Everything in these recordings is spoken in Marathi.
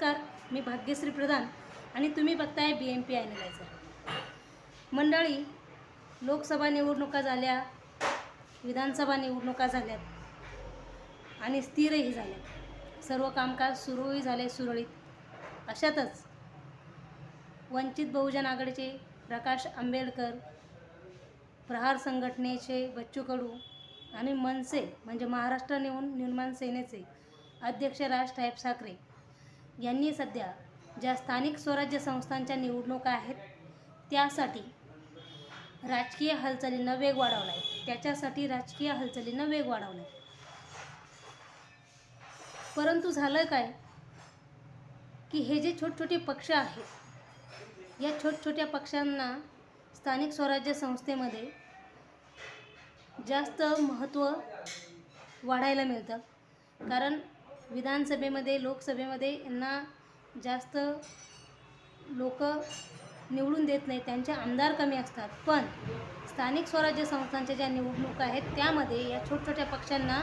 नमस्कार मी भाग्यश्री प्रधान आणि तुम्ही बघताय बी एम पी ॲनालायझर मंडळी लोकसभा निवडणुका झाल्या विधानसभा निवडणुका झाल्यात आणि स्थिरही झाल्या सर्व कामकाज सुरूही झाले सुरळीत. अशातच वंचित बहुजन आघाडीचे प्रकाश आंबेडकर प्रहार संघटनेचे बच्चू कडू आणि मनसे म्हणजे महाराष्ट्र निवून निर्माण सेनेचे अध्यक्ष राज साहेब ठाकरे यांनी सध्या ज्या स्थानिक स्वराज्य संस्थांच्या निवडणुका आहेत त्यासाठी राजकीय हालचालींना वेग वाढवला आहे त्याच्यासाठी राजकीय हालचालींना वेग वाढवला आहे परंतु झालं काय? की हे जे छोटछोटे पक्ष आहेत या छोटछोट्या पक्षांना स्थानिक स्वराज्य संस्थेमध्ये जास्त महत्त्व वाढायला मिळतं. कारण विधानसभेमध्ये लोकसभेमध्ये यांना जास्त लोक निवडून देत नाही त्यांचे आमदार कमी असतात. पण स्थानिक स्वराज्य संस्थांच्या ज्या निवडणुका आहेत त्यामध्ये या छोटछोट्या पक्षांना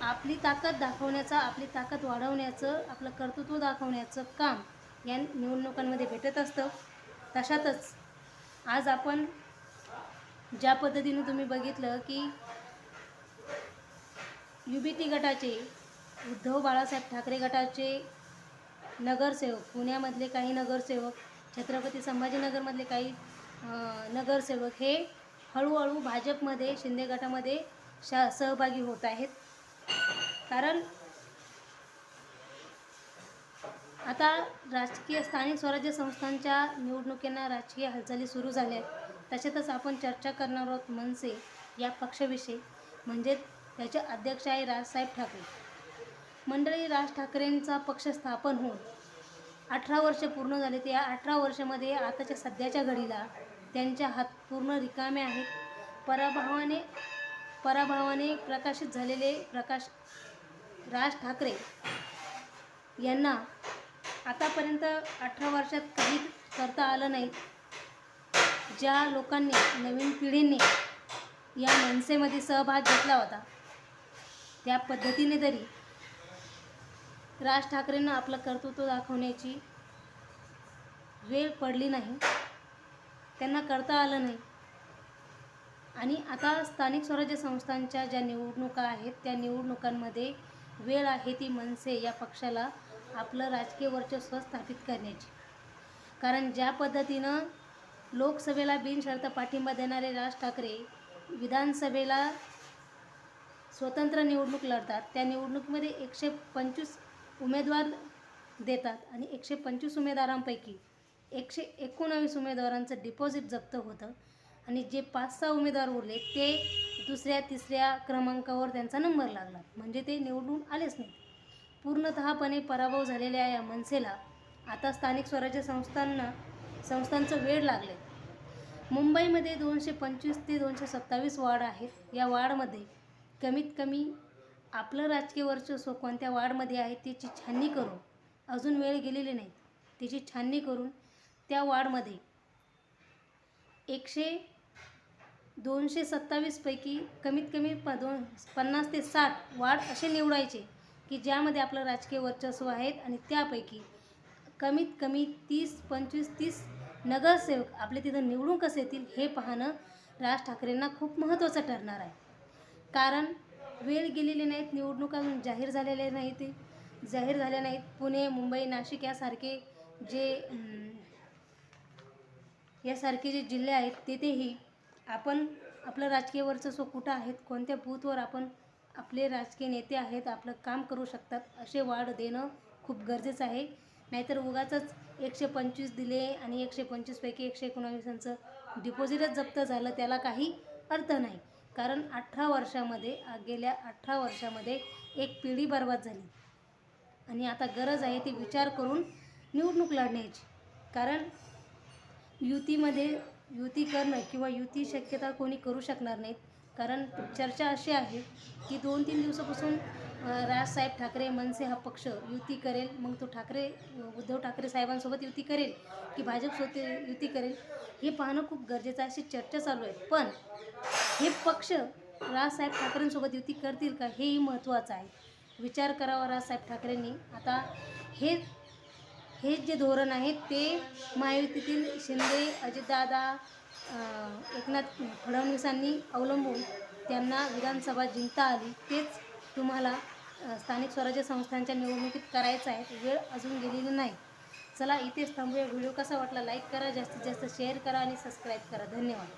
आपली ताकद दाखवण्याचा आपली ताकद वाढवण्याचं आपलं कर्तृत्व दाखवण्याचं काम या निवडणुकांमध्ये भेटत असतं. तशातच आज आपण ज्या पद्धतीनं तुम्ही बघितलं की यू बी टी गटाचे उद्धव बाळासाहेब ठाकरे गटाचे नगरसेवक पुण्यामधले काही नगरसेवक छत्रपती संभाजीनगरमधले काही नगरसेवक हे हळूहळू भाजपमध्ये शिंदे गटामध्ये शा सहभागी होत आहेत. कारण आता राजकीय स्थानिक स्वराज्य संस्थांच्या निवडणुकींना राजकीय हालचाली सुरू झाल्या आहेत. त्याच्यातच आपण चर्चा करणार आहोत मनसे या पक्षाविषयी. म्हणजे त्याचे अध्यक्ष आहे राजसाहेब ठाकरे. मंडळी राज ठाकरेंचा पक्ष स्थापन होऊन अठरा वर्ष पूर्ण झाले. त्या अठरा वर्षामध्ये आताच्या सध्याच्या घडीला त्यांच्या हात पूर्ण रिकामे आहेत. पराभवाने पराभवाने प्रकाशित झालेले प्रकाश राज ठाकरे यांना आतापर्यंत अठरा वर्षात काही करता आलं नाही. ज्या लोकांनी नवीन पिढीने या मनसेमध्ये सहभाग घेतला होता त्या पद्धतीने तरी राज ठाकरेंना आपलं कर्तृत्व दाखवण्याची वेळ पडली नाही. त्यांना करता आलं नाही. आणि आता स्थानिक स्वराज्य संस्थांच्या ज्या निवडणुका आहेत त्या निवडणुकांमध्ये वेळ आहे ती मनसे या पक्षाला आपलं राजकीय वर्चस्व स्थापित करण्याची. कारण ज्या पद्धतीनं लोकसभेला बिनशर्त पाठिंबा देणारे राज ठाकरे विधानसभेला स्वतंत्र निवडणूक लढतात त्या निवडणुकीमध्ये एकशे पंचवीस उमेदवार देतात आणि एकशे पंचवीस उमेदवारांपैकी एकशे एकोणावीस उमेदवारांचं डिपॉझिट जप्त होतं. आणि जे पाच सहा उमेदवार उरले ते दुसऱ्या तिसऱ्या क्रमांकावर त्यांचा नंबर लागला. म्हणजे ते निवडून आलेच नाही पूर्णतःपणे पराभव झालेल्या या मनसेला. आता स्थानिक स्वराज्य संस्थांना संस्थांचं वेळ लागले मुंबईमध्ये दोनशे पंचवीस ते दोनशे सत्तावीस वार्ड आहेत. या वार्डमध्ये कमीत कमी आपलं राजकीय वर्चस्व कोणत्या वार्डमध्ये आहे त्याची छाननी करून अजून वेळ गेलेली नाही. त्याची छाननी करून त्या वार्डमध्ये एकशे दोनशे सत्तावीसपैकी कमीत कमी प दोन पन्नास ते साठ वार्ड असे निवडायचे की ज्यामध्ये आपलं राजकीय वर्चस्व आहेत आणि त्यापैकी कमीत कमी तीस पंचवीस तीस नगरसेवक आपले तिथं निवडून कसे येतील हे पाहणं राज ठाकरेंना खूप महत्त्वाचं ठरणार आहे. कारण वेळ गेलेली नाहीत निवडणुका अजून जाहीर झालेल्या नाहीत. ते जाहीर झाल्या नाहीत. पुणे मुंबई नाशिक यासारखे जे यासारखे जे जिल्हे आहेत तेथेही आपण आपलं राजकीय वर्चस्व कुठं आहेत कोणत्या बूथवर आपण आपले राजकीय नेते आहेत आपलं काम करू शकतात असे वाढ देणं खूप गरजेचं आहे. नाहीतर उगाचच एकशे पंचवीस दिले आणि एकशे पंचवीसपैकी एकशे एकोणावीसांचं डिपॉझिटच जप्त झालं त्याला काही अर्थ नाही. कारण अठरा वर्षामध्ये गेल्या अठरा वर्षामध्ये एक पिढी बर्बाद झाली. आणि आता गरज आहे ती विचार करून निवडणूक लढण्याची. कारण युतीमध्ये युती करणं किंवा युती शक्यता कोणी करू शकणार नाहीत. कारण चर्चा अशी आहे की दोन तीन दिवसापासून राजसाहेब ठाकरे मनसे हा पक्ष युती करेल. मग तो ठाकरे उद्धव ठाकरे साहेबांसोबत युती करेल की भाजपसोबत युती करेल हे पाहणं खूप गरजेचं अशी चर्चा चालू आहे. पण हे पक्ष राजसाहेब ठाकरेंसोबत युती करतील का हेही महत्त्वाचं आहे. विचार करावा राजसाहेब ठाकरेंनी. आता हे हे जे धोरण आहे ते महायुतीतील शिंदे अजितदादा एकनाथ फडणवीसांनी अवलंबून त्यांना विधानसभा जिंकता आली. तेच तुम्हाला स्थानिक स्वराज्य संस्थांच्या निवडणुकीत करायचं आहे. वेळ अजून गेलेली नाही. चला इथेच थांबूया. व्हिडिओ कसा वाटला लाईक करा जास्तीत जास्त शेअर करा आणि सबस्क्राईब करा. धन्यवाद.